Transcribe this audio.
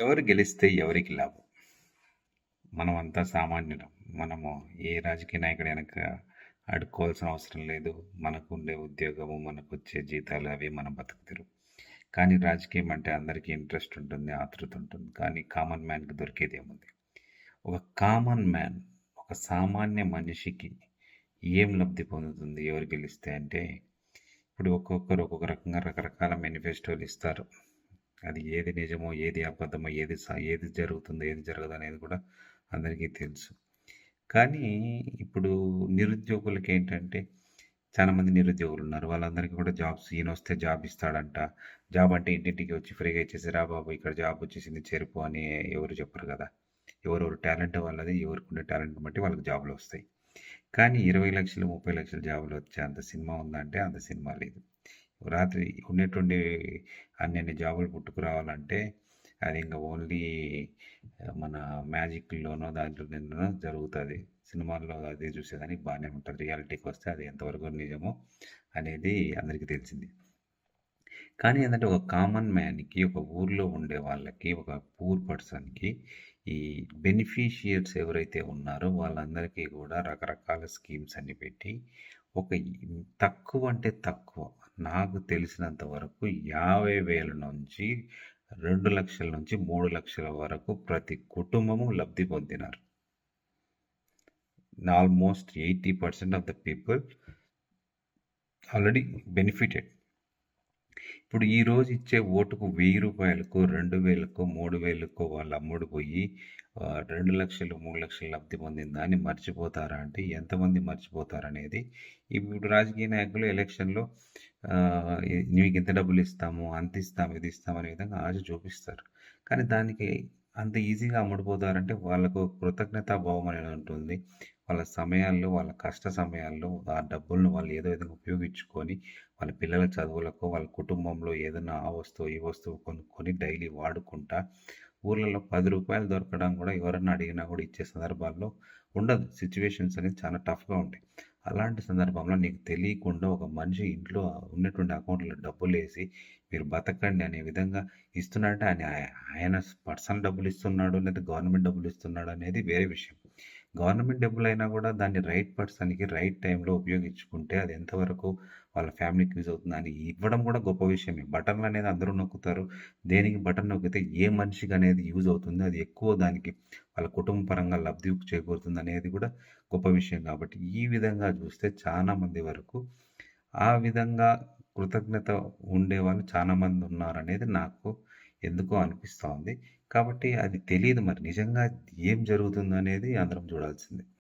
ఎవరు గెలిస్తే ఎవరికి లాభం? మనమంతా సామాన్యులం. మనము ఏ రాజకీయ నాయకుడు వెనక అడుక్కోవాల్సిన అవసరం లేదు. మనకు ఉండే ఉద్యోగము మనకు వచ్చే జీతాలు అవి మనం బతుకుతారు. కానీ రాజకీయం అంటే అందరికీ ఇంట్రెస్ట్ ఉంటుంది ఆతృత ఉంటుంది. కానీ కామన్ మ్యాన్కి దొరికేది ఏముంది? ఒక కామన్ మ్యాన్ ఒక సామాన్య మనిషికి ఏం లబ్ధి పొందుతుంది ఎవరు గెలిస్తే అంటే ఇప్పుడు ఒక్కొక్కరు ఒక్కొక్క రకంగా రకరకాల మేనిఫెస్టోలు ఇస్తారు. అది ఏది నిజమో ఏది అబద్ధమో ఏది ఏది జరుగుతుందో ఏది జరగదు అనేది కూడా అందరికీ తెలుసు. కానీ ఇప్పుడు నిరుద్యోగులకి ఏంటంటే చాలామంది నిరుద్యోగులు ఉన్నారు. వాళ్ళందరికీ కూడా జాబ్స్ ఈయన వస్తే జాబ్ ఇస్తాడంట. జాబ్ అంటే ఇంటింటికి వచ్చి ఫ్రీగా ఇచ్చేసి రా బాబు ఇక్కడ జాబ్ వచ్చేసింది చేరుపు అని ఎవరు చెప్పరు కదా. ఎవరెవరు టాలెంట్ వాళ్ళది ఎవరికి ఉండే టాలెంట్ బట్టి వాళ్ళకి జాబ్లు వస్తాయి. కానీ ఇరవై లక్షలు ముప్పై లక్షల జాబులు వచ్చే అంత సినిమా ఉందంటే అంత సినిమా లేదు. రాత్రి ఉండేటువంటి అన్ని జాబులు పుట్టుకురావాలంటే అది ఇంకా ఓన్లీ మన మ్యాజిక్లోనో దాంట్లో జరుగుతుంది. సినిమాల్లో అది చూసేదానికి బాగానే ఉంటుంది. రియాలిటీకి వస్తే అది ఎంతవరకు నిజమో అనేది అందరికీ తెలిసింది. కానీ ఏంటంటే ఒక కామన్ మ్యాన్కి ఒక ఊర్లో ఉండే వాళ్ళకి ఒక పూర్ పర్సన్కి ఈ బెనిఫిషియర్స్ ఎవరైతే ఉన్నారో వాళ్ళందరికీ కూడా రకరకాల స్కీమ్స్ అన్ని పెట్టి ఒక తక్కువ అంటే తక్కువ. నాకు తెలిసినంత వరకు యాభై వేల నుంచి రెండు లక్షల నుంచి మూడు లక్షల వరకు ప్రతి కుటుంబము లబ్ధి పొందినారు. Almost eighty percent of the people already benefited ఇప్పుడు ఈరోజు ఇచ్చే ఓటుకు వెయ్యి రూపాయలకు రెండు వేలకు మూడు వేలకు వాళ్ళు అమ్ముడు పోయి రెండు లక్షలు మూడు లక్షలు లబ్ధి పొందిన దాన్ని మర్చిపోతారా అంటే ఎంతమంది మర్చిపోతారనేది ఇప్పుడు రాజకీయ నాయకులు ఎలక్షన్లో ఆ, నీకు ఇంత డబ్బులు ఇస్తాము అంత ఇస్తాము ఇది ఇస్తాము అనే విధంగా ఆశ చూపిస్తారు. కానీ దానికి అంత ఈజీగా అమ్ముడుపోతారంటే వాళ్ళకు కృతజ్ఞతా భావం అనేది ఉంటుంది. వాళ్ళ సమయాల్లో వాళ్ళ కష్ట సమయాల్లో ఆ డబ్బులను వాళ్ళు ఏదో విధంగా ఉపయోగించుకొని వాళ్ళ పిల్లల చదువులకు వాళ్ళ కుటుంబంలో ఏదైనా ఆ వస్తువు ఈ వస్తువు కొనుక్కొని డైలీ వాడుకుంటా ఊర్లలో పది రూపాయలు దొరకడం కూడా ఎవరన్నా అడిగినా కూడా ఇచ్చే సందర్భాల్లో ఉండదు. సిచ్యువేషన్స్ అనేది చాలా టఫ్గా ఉంటాయి. అలాంటి సందర్భంలో నీకు తెలియకుండా ఒక మనిషి ఇంట్లో ఉన్నటువంటి అకౌంట్లో డబ్బులు వేసి మీరు బతకండి అనే విధంగా ఇస్తున్నాడంటే ఆయన ఆయన పర్సనల్ డబ్బులు ఇస్తున్నాడు లేదా గవర్నమెంట్ డబ్బులు ఇస్తున్నాడు అనేది వేరే విషయం. గవర్నమెంట్ డబ్బులు అయినా కూడా దాన్ని రైట్ పర్సన్కి రైట్ టైంలో ఉపయోగించుకుంటే అది ఎంతవరకు వాళ్ళ ఫ్యామిలీకి యూజ్ అవుతుంది అని ఇవ్వడం కూడా గొప్ప విషయమే. బటన్లు అనేది అందరూ నొక్కుతారు. దేనికి బటన్ నొక్కితే ఏ మనిషికి అనేది యూజ్ అవుతుంది అది ఎక్కువ దానికి వాళ్ళ కుటుంబ పరంగా లబ్ధి చేకూరుతుంది అనేది కూడా గొప్ప విషయం కాబట్టి ఈ విధంగా చూస్తే చాలా మంది వరకు ఆ విధంగా కృతజ్ఞత ఉండేవాళ్ళు చాలామంది ఉన్నారనేది నాకు ఎందుకో అనిపిస్తూ ఉంది. కాబట్టి అది తెలియదు మరి. నిజంగా ఏం జరుగుతుందో అనేది అందరం చూడాల్సిందే.